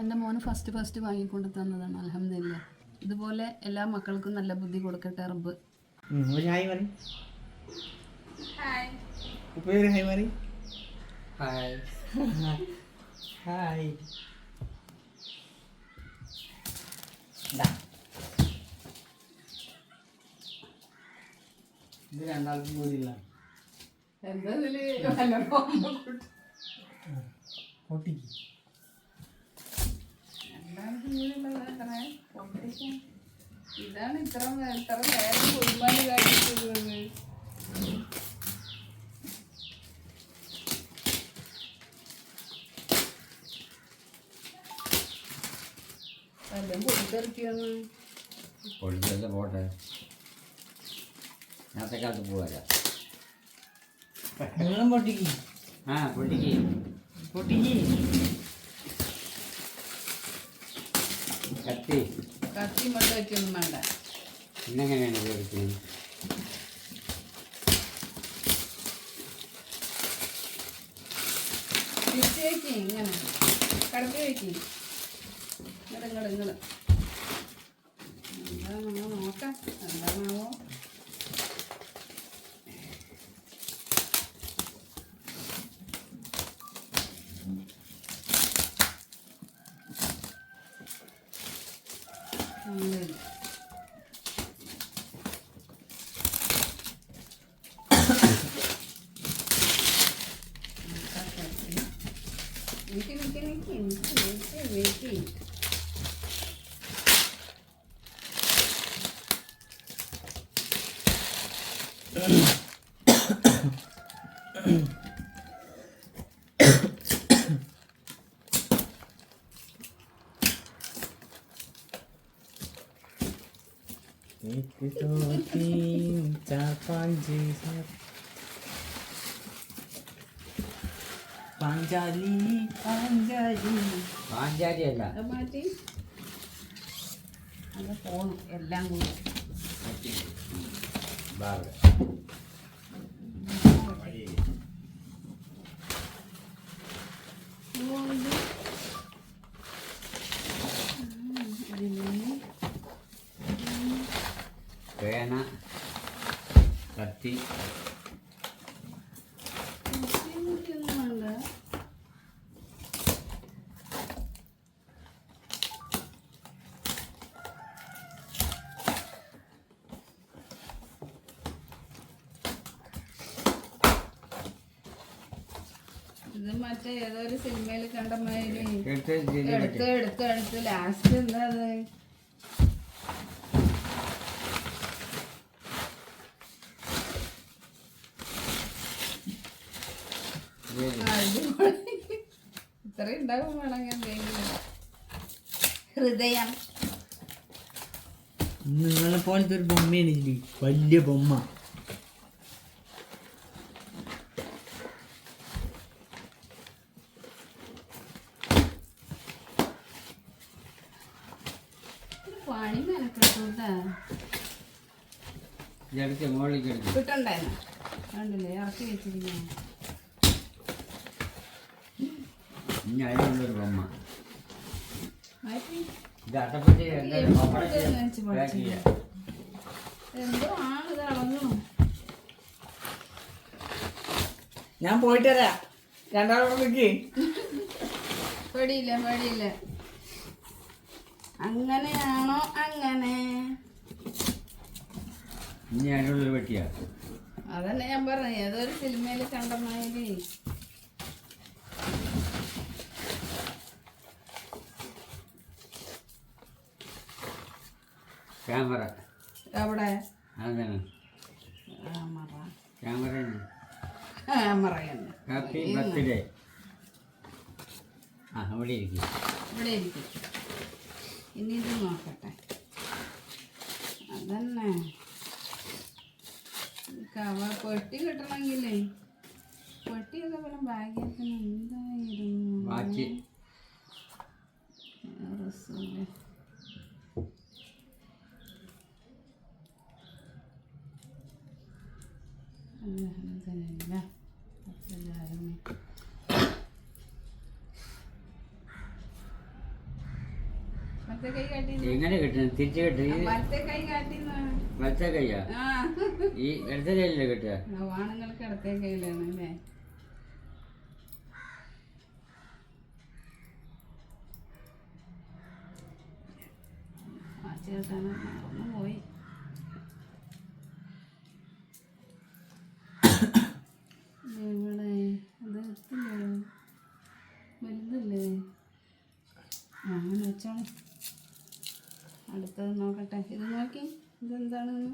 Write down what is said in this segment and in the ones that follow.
എന്റെ മോന് first first വാങ്ങിക്കൊണ്ട് തന്നതാണ് അലഹമില്ല ഇതുപോലെ എല്ലാ മക്കൾക്കും നല്ല ബുദ്ധി കൊടുക്കട്ടെ റബ്ബ്. ഇത് രണ്ടാൾക്കും കൂടിയില്ല. എന്താ ഇതിൽ? പൊട്ടിക്ക്. ഇതാണ് ഇത്ര ഇത്ര നേരം ഒരുപാട് കാണിച്ചിട്ടുള്ളത് എല്ലാം പൊടിത്തെറിക്കുന്നു പൊളിച്ചത് പോട്ടെ. ഇന്നത്തെ കാലത്ത് പോരാ നിങ്ങളും പൊട്ടിക്ക്. ആ പൊട്ടിക്ക്. പൊട്ടിക്ക്. കത്തി കത്തി മട്ട വെക്കൊന്നും വേണ്ട. ഇന്നെങ്ങനെയാണ് ഉപയോഗിക്കുന്നത്? തിരിച്ച് ഇങ്ങനെ. കടത്തി വയ്ക്കി ഇങ്ങോട്ട് ഇങ്ങോട്ട് ഇങ്ങോട്ട് എന്താ നമ്മൾ നോക്കാം. എന്താണാവോ மிஞ்சி மிஞ்சி மிஞ்சி It's the team, the fun Jesus. Panchali Panchali Panchali അല്ല. അത് മാറ്റി. അത് പോണു എല്ലാം കൂടി. ബാബ് അതുകൊണ്ട് അതിന് പേന കത്തി ബുദ്ധിമുട്ടൊന്നും വേണ്ട ഇത് മറ്റേ ഏതോ ഒരു സിനിമയിൽ കണ്ട മാതിരി. എടുത്ത് എടുത്ത് എടുത്ത് ലാസ്റ്റ് എന്താ അത്? ഇത്ര ഉണ്ടാവും വേണമെങ്കിൽ എന്തെങ്കിലും. ഹൃദയം. നിങ്ങളെ പോലത്തെ ഒരു ബൊമ്മയാണ് വലിയ ബൊമ്മ. ഇതെടുത്ത് മുകളിലേക്ക് എടുത്ത് കിട്ടണ്ടായിരുന്നു കണ്ടില്ലേ? ഇറക്കി വെച്ചിരിക്കുന്നു. ഇനി അതിനുള്ളൊരു ബൊമ്മ. മാറ്റി ഇത് അട്ടപ്പറ്റി എന്തായാലും എവിടെ പപ്പടം കൊണ്ടുവന്ന് വെച്ച് ചെയ്യാം. പാക്ക് എന്തോ ആണ് ഇത് അളങ്ങണം ഞാൻ പോയിട്ട് വരാം. രണ്ടാളോട് നിൽക്ക് പേടിയില്ല പേടിയില്ല? അങ്ങനെയാണോ അങ്ങനെ? അതന്നെ ഞാൻ പറഞ്ഞു ഏതൊരു സിനിമയിൽ കണ്ട മാതിരി ക്യാമറ. അവിടെ അതാണ് ക്യാമറ. ക്യാമറ ക്യാമറ തന്നെ. Happy birthday. ആ അവിടെ ഇരിക്കും. ഇവിടെ ഇരിക്കും. ഇനി ഇത് നോക്കട്ടെ. അതന്നെ. കവർ പെട്ടി കിട്ടണമെങ്കിലേ? പെട്ടിയൊക്കെ പിന്നെ ഭാഗ്യത്തിന് എന്തായിരുന്നു? വാച്ച് രസമല്ലേ അൽഹംദുലില്ലാ. റബ്ബിൽ ആലമീൻ. ഇടത്തെ കൈ കാട്ടി എങ്ങനെ കിട്ടുന്നത് തിരിച്ചു കിട്ടും വലത്തെ കൈ കാട്ടി വലത്തെ കയ്യാ ആ. ഈ ഇടത്തെ കയ്യിലല്ലേ കിട്ടുക? ആണുങ്ങൾക്ക് ഇടത്തെ കയ്യിലാണ് അല്ലേ? മറന്നു പോയി ഇവിടെ അത് എത്തില്ലേ വലുതല്ലേ ആ, അങ്ങനെ വെച്ചോളെ അടുത്തത് നോക്കട്ടെ ഇത് നോക്കി ഇതെന്താണെന്ന്?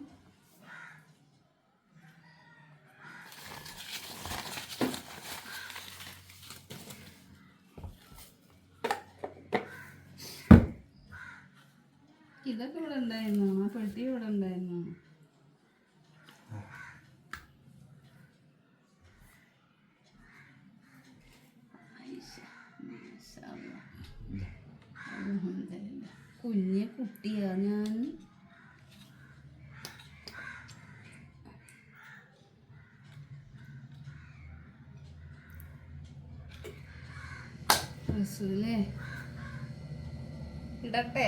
ഇതൊക്കെ ഇവിടെ ഉണ്ടായിരുന്നു? ആ പെട്ടി ഇവിടെ ഉണ്ടായിരുന്നു? റസൂലേ ഇടട്ടെ.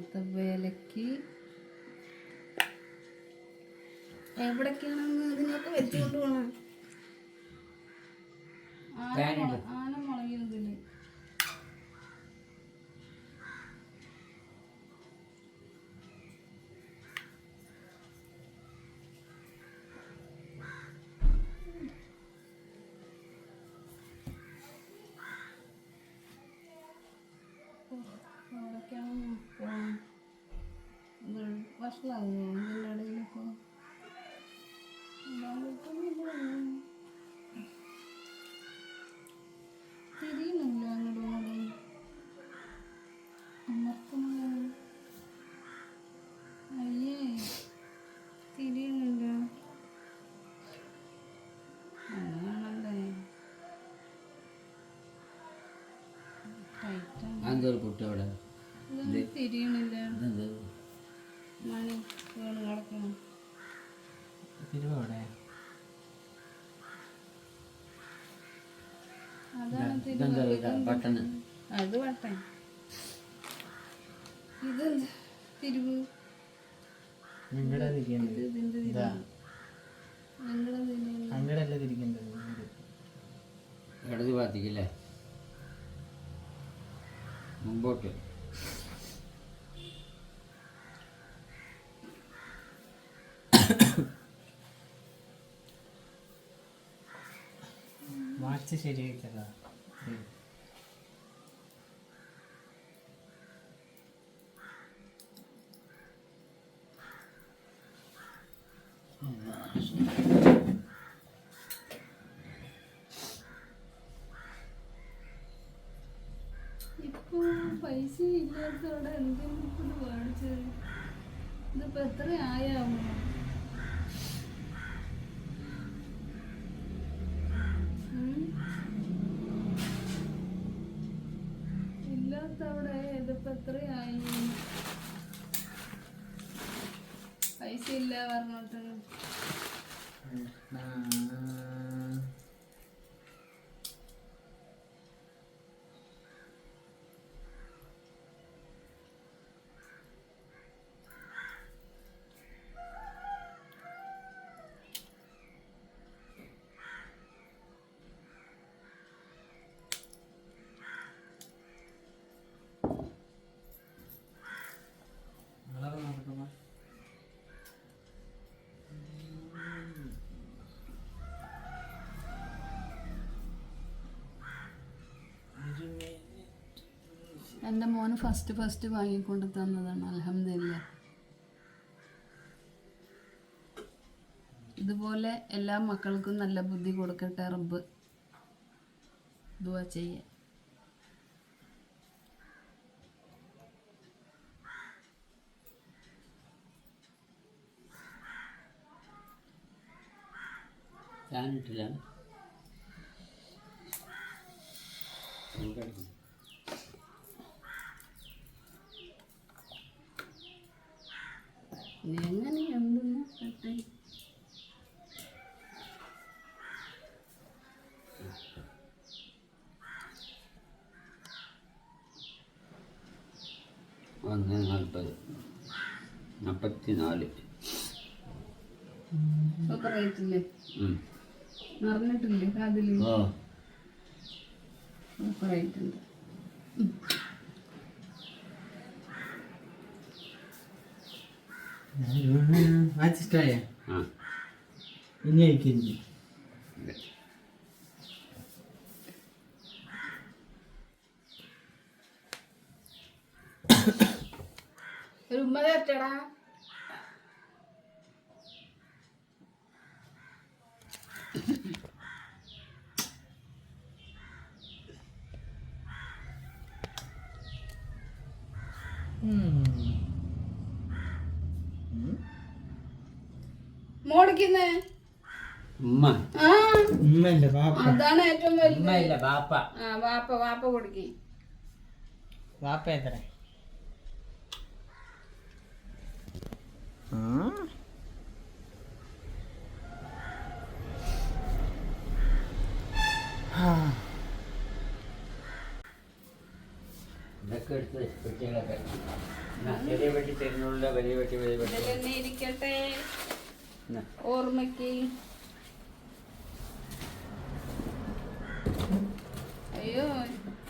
വെളുത്ത വേലക്ക് എവിടൊക്കെയാണെന്ന് ഇതിനൊക്കെ വെച്ചുകൊണ്ട് പോകണം. ഇടയിലൊക്കെ ഇടാൻ പറ്റുന്നില്ല തിരിയുന്നില്ല അങ്ങോട്ടും ഇങ്ങോട്ടും. അമർത്തുന്നില്ല. അയ്യേ തിരിയുന്നില്ല. അങ്ങനെയാണല്ലേ കുട്ടി അവിടെ? തിരിയണില്ല മണി വീണ് തിരുവോടെ ഇതെന്താ തിരിവ് ഇത് ബട്ടണ്. അത് തിരിവ്. അങ്ങടല്ല ഇടത് ഭാഗത്തേക്കല്ലേ മുമ്പോട്ട്. വാച്ച് ശരിയായിട്ടതാ ഇപ്പൊ പൈസ ഇല്ലാത്തവിടെ എന്തെങ്കിലും മേടിച്ചത് ഇതിപ്പോ എത്ര ആയാമോ ഇല്ലാത്തവിടെ ഇതിപ്പോ എത്രയായി പൈസ ഇല്ല പറഞ്ഞിട്ട് എന്റെ മോന് ഫസ്റ്റ് ഫസ്റ്റ് വാങ്ങിക്കൊണ്ട് തന്നതാണ് അലഹമില്ല ഇതുപോലെ എല്ലാ മക്കൾക്കും നല്ല ബുദ്ധി കൊടുക്കട്ടെ റബ്ബ്. ദുവാ ചെയ്യ. ഞാൻ ഇട്ടില്ല ചൂടെടുക്കും. ഇനി എങ്ങനെയുണ്ടെന്ന് കേട്ടെ ഒന്ന് നാൽപ്പത്. നാൽപ്പത്തി നാല് സൂപ്പർ ആയിട്ടില്ലേ. നിറഞ്ഞിട്ടില്ലേ കാതിൽ? സൂപ്പർ ആയിട്ടുണ്ട് വാച്ചിഷ്ടായ ആ ഇനി അയക്കില്ല. ഒരു ഉമ്മ തരട്ടടാ അതാണ് ഏറ്റവും വാപ്പ വാപ്പ കൊടുക്കി. പാപ്പ എത്ര? ഇതൊക്കെ എടുത്ത് പെട്ടികളൊക്കെ എന്നാ, ചെറിയ പെട്ടി തരുന്നുള്ള വലിയ പെട്ടി വലിയ പെട്ടി? ഇതിലെന്നെ ഇരിക്കട്ടെ. ഓർമ്മയ്ക്ക്. അയ്യോ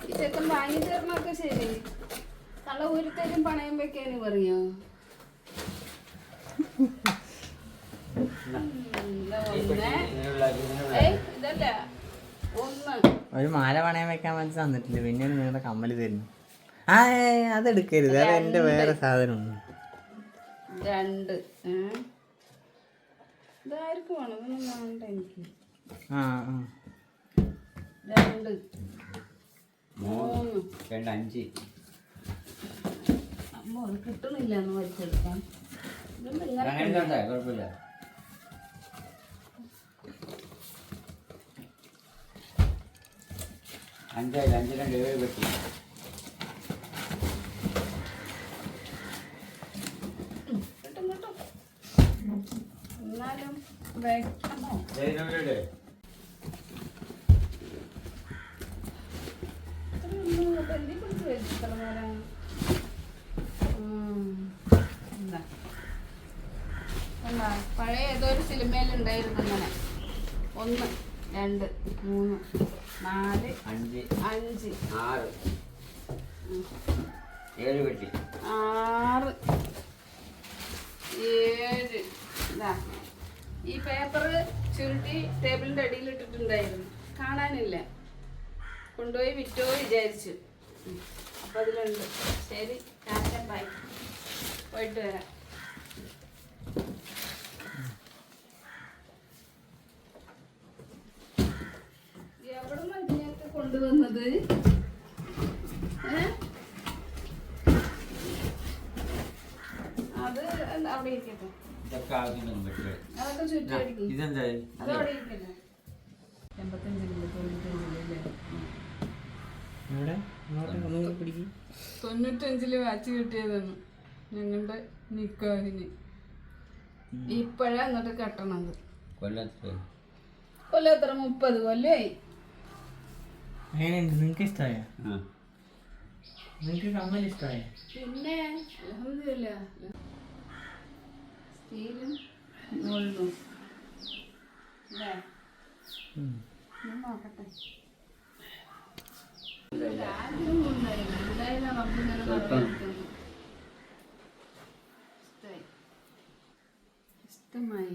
ഈ ചെക്കൻ വാങ്ങി തീർന്നൊക്കെ ശരി. കള്ള ഒരുത്തരും പണയം വെക്കാന് പറയോ ഒരു മാല പണയം വെക്കാൻ വേണ്ടി തന്നിട്ടില്ല. പിന്നെ നിങ്ങളുടെ കമ്മൽ തരുന്നു. ആ അതെടുക്കരുത്. അത് എന്റെ വേറെ സാധനമാണ്. രണ്ട്. ഏ? ഇതാർക്കും വേണം? വേണ്ട എനിക്ക്. ആ ആ. രണ്ട്. മൂന്ന് രണ്ട് അഞ്ച്. അമ്മ അത് കിട്ടണില്ല എന്ന് വലിച്ചെടുക്കാൻ. അങ്ങനെ കുഴപ്പമില്ല. അഞ്ചായില്ല അഞ്ച് രണ്ട് ഏഴ് പെട്ടി കിട്ടും കിട്ടും എന്നാലും വെക്കണോ ജയനോടെ ഇത്രയൊന്നും ബന്ധി പിടിച്ച് വെച്ചു ഇത്ര നേരം ഉം. എന്താ എന്താ പഴയ ഏതോ ഒരു സിനിമയിലുണ്ടായിരുന്നു ഇങ്ങനെ ഒന്ന് രണ്ട് മൂന്ന് നാല് അഞ്ച്. അഞ്ച് ആറ്. ഏഴ് പെട്ടി ആറ്. ഏഴ്. ഇതാ. ഈ പേപ്പർ ചുരുട്ടി ടേബിളിന്റെ അടിയിൽ ഇട്ടിട്ടുണ്ടായിരുന്നു. കാണാനില്ല. കൊണ്ടുപോയി വിറ്റോ വിചാരിച്ചു. അപ്പോൾ അപ്പൊ അതിലുണ്ട്. ശരി ടാറ്റ ബൈ. പോയിട്ട് വരാം. അത് അവിടെ ഇരിക്കട്ടെ? ഇതൊക്കെ തൊണ്ണൂറ്റഞ്ചിൽ വാച്ച് കിട്ടിയതാണ് ഞങ്ങളുടെ നിക്കാഹിന്. ഇപ്പോഴാ എന്നിട്ട് കെട്ടണത്. കൊല്ലത്ത്. കൊല്ലം എത്ര മുപ്പത് കൊല്ലമായി അങ്ങനെയുണ്ട് നിങ്ങൾക്ക് ഇഷ്ടമായ നിങ്ങക്ക് നിങ്ങൾക്ക് കമ്മൽ ഇഷ്ടമായ പിന്നെ അൽഹംദുലില്ല. സ്റ്റീലും ഗോൾഡും അല്ലേ നോക്കട്ടെ എന്തായാലും ഇഷ്ടമായി